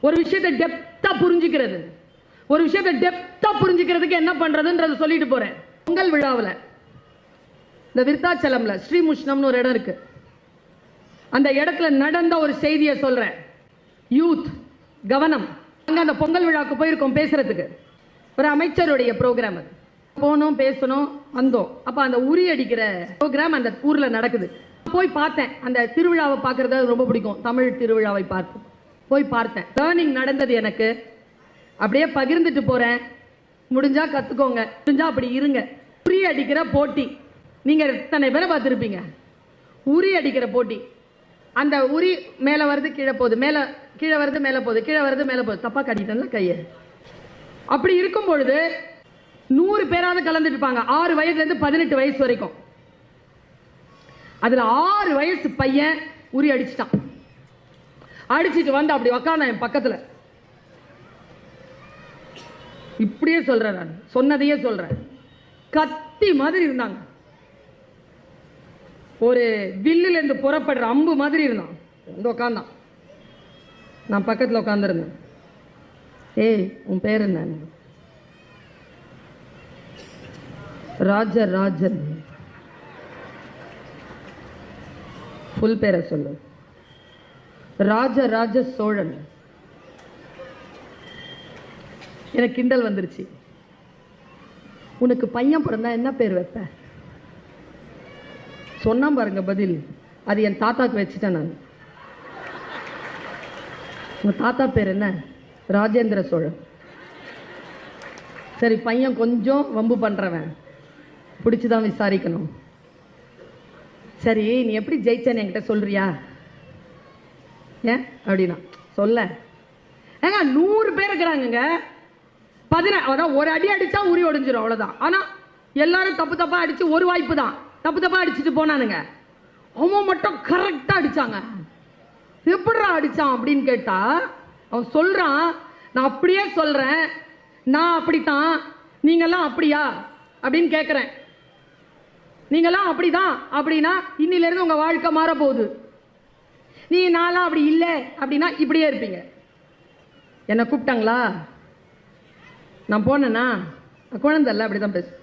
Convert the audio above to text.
ஒரு விஷயத்தை டெப்தா புரிஞ்சுக்கிறது. ஒரு விஷயத்தை டெப்தா புரிஞ்சுக்கிறதுக்கு என்ன பண்றதுன்றத சொல்லிட்டு போறேன். பொங்கல் விழாவில் இந்த விருத்தாச்சலம்ல ஸ்ரீமுஷ்ணம்னு ஒரு இடம் இருக்கு. அந்த இடத்துல நடந்த ஒரு செய்தியை சொல்றேன். யூத் கவனம். அங்க அந்த பொங்கல் விழாவுக்கு போயிருக்கோம் பேசுறதுக்கு. ஒரு அமைச்சருடைய ப்ரோக்ராம் அது. போனோம் பேசணும் வந்தோம். அப்போ அந்த உரி அடிக்கிற ப்ரோக்ராம் அந்த ஊரில் நடக்குது. போய் பார்த்தேன். அந்த திருவிழாவை பார்க்கறது ரொம்ப பிடிக்கும். தமிழ் திருவிழாவை பார்த்து. போய் பார்த்தேன். லேர்னிங் நடந்தது எனக்கு. அப்படியே பகிர்ந்துட்டு போறேன். முடிஞ்சா கத்துக்கோங்க. முடிஞ்சா அப்படி இருங்க. உரி அடிக்கிற போட்டி. நீங்க எத்தனை பேரை பார்த்துருப்பீங்க? உரி அடிக்கிற போட்டி. அந்த உரி மேலே வருது கீழே போகுது. மேலே கீழே வருது மேலே போகுது. கீழே வருது மேலே போகுது. தப்பாக கட்டிட்டேன்ல கையை. அப்படி இருக்கும் பொழுது நூறு பேராவது கலந்துட்டு இருப்பாங்க. ஆறு வயதுலேருந்து பதினெட்டு வயசு வரைக்கும். அதில் ஆறு வயசு பையன் உரி அடிச்சிட்டான். அடிச்சுட்டு வந்து அப்படி உக்காந்த என் பக்கத்தில். இப்படியே சொல்கிறேன் நான். சொன்னதையே சொல்கிறேன் கத்தி மாதிரி இருந்தாங்க. ஒரு வில்லுலேருந்து புறப்படுற அம்பு மாதிரி இருந்தான். வந்து உக்காந்தான். நான் பக்கத்தில் உட்காந்துருந்தேன் ஏய் உன் பேர் என்ன? ராஜராஜன் ஃபுல் பேரை சொல்லு. ராஜராஜ சோழன். எனக்கு கிண்டல் வந்துருச்சு. உனக்கு பையன் பிறந்தா என்ன பேர் வைப்ப? சொன்னா பாருங்க பதில். அது என் தாத்தாக்கு வச்சுட்டேன் நான். உங்க தாத்தா பேர் என்ன? ராஜேந்திர சோழன். சரி பையன் கொஞ்சம் வம்பு பண்றவன். பிடிச்சுதான் விசாரிக்கணும். சரி நீ எப்படி ஜெயிச்சேன்னு என்கிட்ட சொல்றியா? ஏன் அப்படின்னா. சொல்ல. ஏங்க நூறு பேர் இருக்கிறாங்கங்க. பதினா அதான் ஒரு அடி அடித்தா உரி ஒடிஞ்சிரும் அவ்வளோதான் ஆனால் எல்லாரும் தப்பு தப்பாக அடித்து ஒரு வாய்ப்பு தான். தப்பு தப்பாக அடிச்சுட்டு போனானுங்க. அவன் மட்டும் கரெக்டாக அடித்தாங்க எப்படிடா அடிச்சான் அப்படின்னு கேட்டால் அவன் சொல்கிறான் நான் அப்படியே சொல்கிறேன் நான் அப்படித்தான். நீங்கள்லாம் அப்படியா? அப்படின்னு கேட்குறேன் நீங்களாம் அப்படிதான். அப்படின்னா இன்னிலேருந்து உங்கள் வாழ்க்கை மாற போகுது நீ நான்லாம் அப்படி இல்லை அப்படின்னா இப்படியே இருப்பீங்க. என்னை கூப்பிட்டாங்களா? நான் போனேன்னா நான் குழந்தை இல்லை அப்படி தான் பேசு.